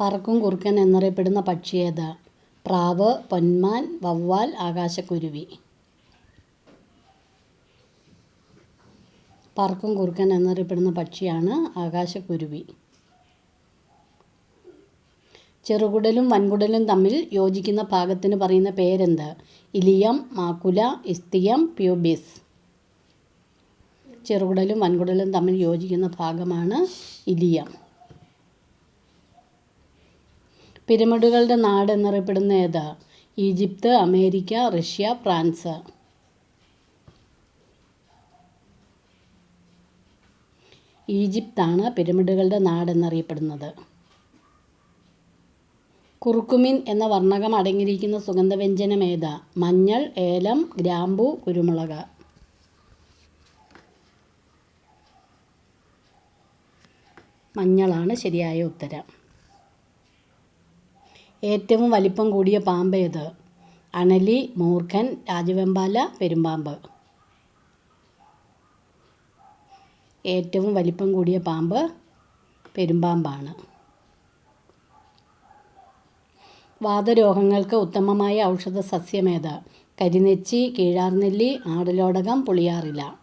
പറക്കും കുറുക്കൻ എന്നറിയപ്പെടുന്ന പക്ഷി ഏത്? പ്രാവ് പൊന്മാൻ വവ്വാൽ ആകാശക്കുരുവി. പറക്കും കുറുക്കൻ എന്നറിയപ്പെടുന്ന പക്ഷിയാണ് ആകാശക്കുരുവി. ചെറുകുടലും വൻകുടലും തമ്മിൽ യോജിക്കുന്ന ഭാഗത്തിന് പറയുന്ന പേരെന്ത്? Ilium macula ischium pubis. ചെറുകുടലും വൻകുടലും തമ്മിൽ യോജിക്കുന്ന ഭാഗമാണ് ഇലിയം. പിരമിഡുകളുടെ നാട് എന്നറിയപ്പെടുന്ന ഏതാ? Egypt America Russia France. ഈജിപ്താണ് പിരമിഡുകളുടെ നാട് എന്നറിയപ്പെടുന്നത്. കുറുക്കുമിൻ എന്ന വർണകം അടങ്ങിയിരിക്കുന്ന സുഗന്ധവ്യഞ്ജനം ഏതാ? മഞ്ഞൾ ഏലം ഗ്രാമ്പു കുരുമുളക്. മഞ്ഞളാണ് ശരിയായ ഉത്തരം. ഏറ്റവും വലിപ്പം കൂടിയ പാമ്പ് ഏത്? അണലി മൂർഖൻ രാജവെമ്പാല പെരുമ്പാമ്പ്. ഏറ്റവും വലിപ്പം കൂടിയ പാമ്പ് പെരുമ്പാമ്പാണ്. വാതരോഗങ്ങൾക്ക് ഉത്തമമായ ഔഷധ സസ്യമേത് കരിനെച്ചി കീഴാർനെല്ലി ആടലോടകം പുളിയാറില.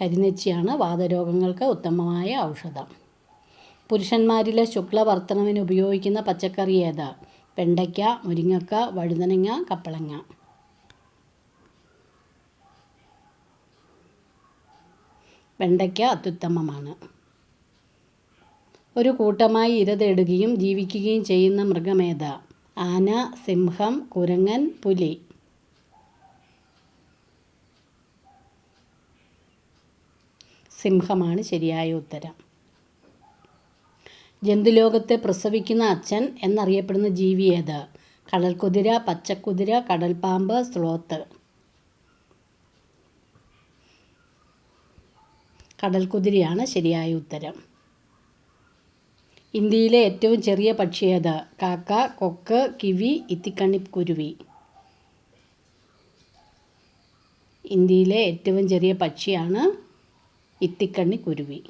കരിനെച്ചിയാണ് വാതരോഗങ്ങൾക്ക് ഉത്തമമായ ഔഷധം. പുരുഷന്മാരിലെ ശുക്ലവർത്തനവിന് ഉപയോഗിക്കുന്ന പച്ചക്കറി ഏത്? വെണ്ടയ്ക്ക മുരിങ്ങക്ക വഴുതനങ്ങ കപ്പളങ്ങ. വെണ്ടയ്ക്ക അത്യുത്തമമാണ്. ഒരു കൂട്ടമായി ഇര തേടുകയും ജീവിക്കുകയും ചെയ്യുന്ന മൃഗമേത ആന സിംഹം കുരങ്ങൻ പുലി. സിംഹമാണ് ശരിയായ ഉത്തരം. ജന്തുലോകത്തെ പ്രസവിക്കുന്ന അച്ഛൻ എന്നറിയപ്പെടുന്ന ജീവി ഏത്? കടൽക്കുതിര പച്ചക്കുതിര കടൽപ്പാമ്പ് സ്ലോത്ത്. കടൽക്കുതിരയാണ് ശരിയായ ഉത്തരം. ഇന്ത്യയിലെ ഏറ്റവും ചെറിയ പക്ഷി ഏത്? കാക്ക കൊക്ക് കിവി ഇത്തിക്കണ്ണി കുരുവി ഇന്ത്യയിലെ ഏറ്റവും ചെറിയ പക്ഷിയാണ് ഇത്തിക്കണ്ണിക്കുരുവി.